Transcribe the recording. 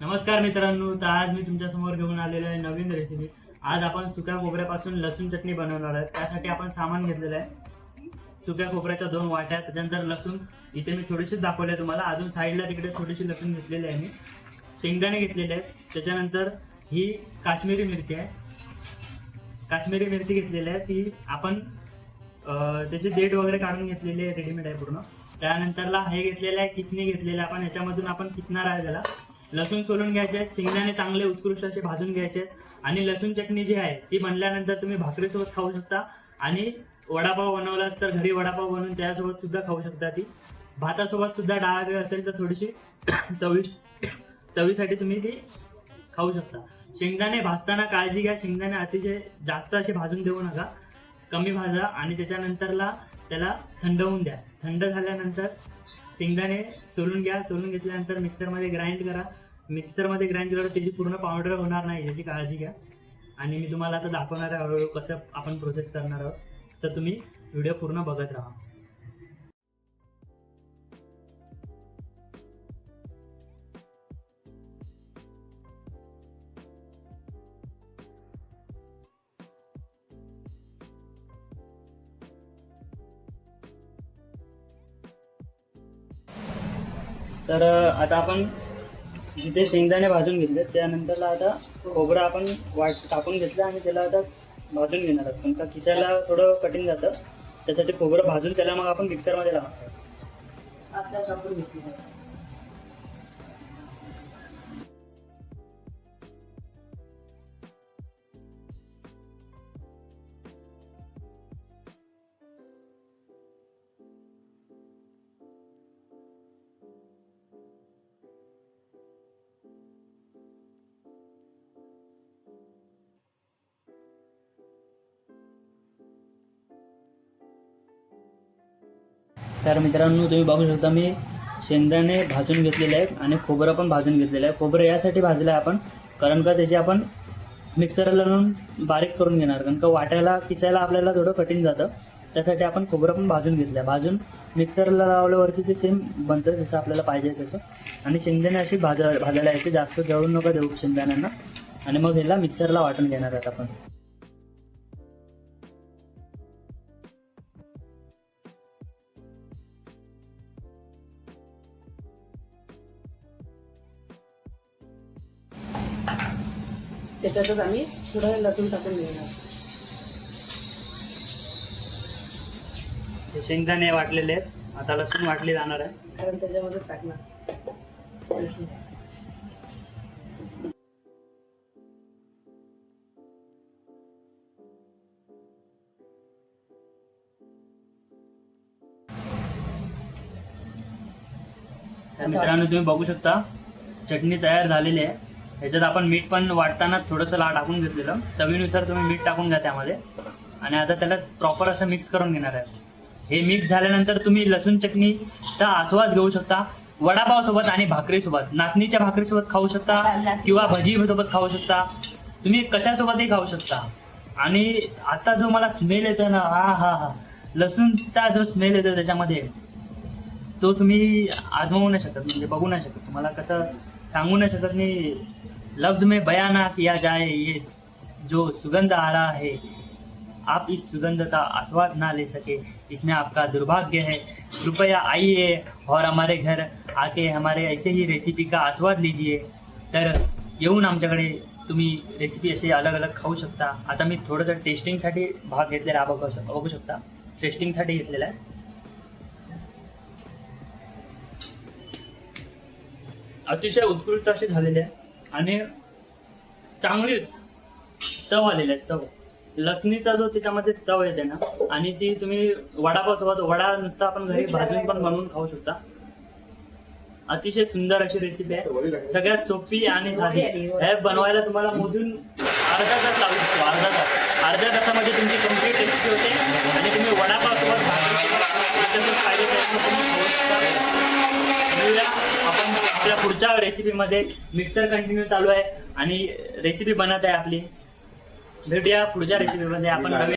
नमस्कार मित्रांनो तर आज मी तुमच्यासमोर घेऊन आलेलो आहे नवीन रेसिपी आज आपण सुक्या खोबऱ्यापासून लसूण चटणी बनवणार आहे त्यासाठी आपण सामान घेतलेलं आहे. सुक्या खोबऱ्याच्या दोन वाट्या त्याच्यानंतर लसूण. इथे मी थोडीशीच दाखवले तुम्हाला. अजून साईडला तिकडे थोडीशी लसूण घेतलेली आहे मी. शेंगदाणे घेतलेले आहेत. त्याच्यानंतर ही काश्मीरी मिरची आहे. काश्मीरी मिरची घेतलेली आहे. ती आपण त्याची डेट वगैरे काढून घेतलेली आहे रेडीमेड आहे पूर्ण. त्यानंतरला हे घेतलेलं आहे किसणी घेतलेलं आहे. आपण याच्यामधून आपण किसणार आहे त्याला. लसूण सोलून घ्यायचे आहेत शेंगदाणे चांगले उत्कृष्ट असे भाजून घ्यायचे आहेत आणि लसूण चटणी जी आहे ती बनल्यानंतर तुम्ही भाकरीसोबत खाऊ शकता आणि वडापाव बनवला तर घरी वडापाव बनवून त्यासोबत सुद्धा खाऊ शकता ती. भातासोबत सुद्धा डाळ असेल तर थोडीशी चवी चवीसाठी तुम्ही ती खाऊ शकता. शेंगदाणे भाजताना काळजी घ्या शेंगदाणे अतिशय जास्त असे भाजून देऊ नका. कमी भाजा आणि त्याच्यानंतरला त्याला थंड होऊन द्या. थंड झाल्यानंतर शेंगदाणे सोलून घ्या सोलून घेतल्यानंतर मिक्सरमध्ये ग्राइंड करा. मिक्सरमध्ये ग्राइंड केल्यावर त्याची पूर्ण पावडर होणार नाही याची काळजी घ्या. आणि मी तुम्हाला आता दाखवणार आहे हळूहळू कसं आपण प्रोसेस करणार आहोत. तर तुम्ही व्हिडिओ पूर्ण बघत राहा. तर आता आपण जिथे शेंगदाणे भाजून घेतले त्यानंतरला आता खोबरं आपण वाट टाकून घेतलं आणि त्याला आता भाजून घेणार आहोत. पण का किसायला थोडं कठीण जातं. त्यासाठी खोबरं भाजून त्याला मग आपण मिक्सरमध्ये लावणार आता तर मित्रांनो तुम्ही बघू शकता मी शेंगदाणे भाजून घेतलेले आहेत आणि खोबरं पण भाजून घेतलेलं आहे. खोबरं यासाठी भाजलं आहे आपण कारण का त्याची आपण मिक्सरला लावून बारीक करून घेणार. कारण का वाटायला किसायला आपल्याला थोडं कठीण जातं. त्यासाठी आपण खोबरं पण भाजून घेतलं आहे भाजून मिक्सरला लावल्यावरती ते सेम बनतं जसं आपल्याला पाहिजे तसं. आणि शेंगदाणे अशी भाज भाजायला यायचे जास्त जळून नका देऊ शेंगदाण्यांना. आणि मग ह्याला मिक्सरला वाटून घेणार आहेत आपण. त्याच्यातच आम्ही थोडं लसूण टाकून घेणार. हे शेंगदाणे वाटलेले आहेत. आता लसूण वाटले जाणार आहे. कारण त्याच्यामध्ये टाकणार. तर मित्रांनो तुम्ही बघू शकता चटणी तयार झालेली आहे. ह्याच्यात आपण मीठ पण वाटताना थोडंसं लाड टाकून घेतलेलं. चवीनुसार तुम्ही मीठ टाकून घ्या त्यामध्ये. आणि आता त्याला प्रॉपर असं मिक्स करून घेणार आहे. हे मिक्स झाल्यानंतर तुम्ही लसूण चटणीचा आस्वाद घेऊ शकता. वडापाव सोबत आणि भाकरीसोबत. नाचणीच्या भाकरीसोबत खाऊ शकता किंवा भजी सोबत खाऊ शकता. तुम्ही कशासोबतही खाऊ शकता. आणि आता जो मला स्मेल येतो ना हा हा हा. लसूणचा जो स्मेल येतो त्याच्यामध्ये तो तुम्ही आजमावू नाही शकत म्हणजे बघू नाही शकत. तुम्हाला कसं सांगू नाही शकत मी लफ्ज में बयाना किया जाए ये जो सुगंध आ रहा है। आप इस सुगंध का आस्वाद ना ले सके। इसमें आपका दुर्भाग्य है। कृपया आइए और हमारे घर आके हमारे ऐसे ही रेसिपी का आस्वाद लीजिए। तर येऊन आमच्याकडे। तुम्ही रेसिपी असे अलग अलग खाऊ शकता। आता मी थोडंसं टेस्टिंगसाठी भाग घेतलेला बघू शक- बघू शकता. टेस्टिंगसाठी घेतलेला आहे. अतिशय उत्कृष्ट अशी झालेली आहे. आणि चांगली चव आलेली आहे चव. लसणीचा जो त्याच्यामध्ये चव येते ना आणि ती तुम्ही वडापाव सोबत वडा नुसता आपण घरी भाजून पण बनवून खाऊ शकता. अतिशय सुंदर अशी रेसिपी आहे. सगळ्यात सोपी आणि साधी. हे बनवायला तुम्हाला मोजून अर्धा तास लागू शकतो अर्धा तास. अर्ध्या तासामध्ये तुमची कंप्लीट रेसिपी होते. आणि तुम्ही वडापाव सोबत भाजून खायला प्रयत्न करून खाऊ शकता मिळूया आपण आपल्या पुढच्या रेसिपीमध्ये मिक्सर कंटिन्यू चालू आहे आणि रेसिपी बनत आहे आपली. भेटूया पुढच्या रेसिपीमध्ये आपण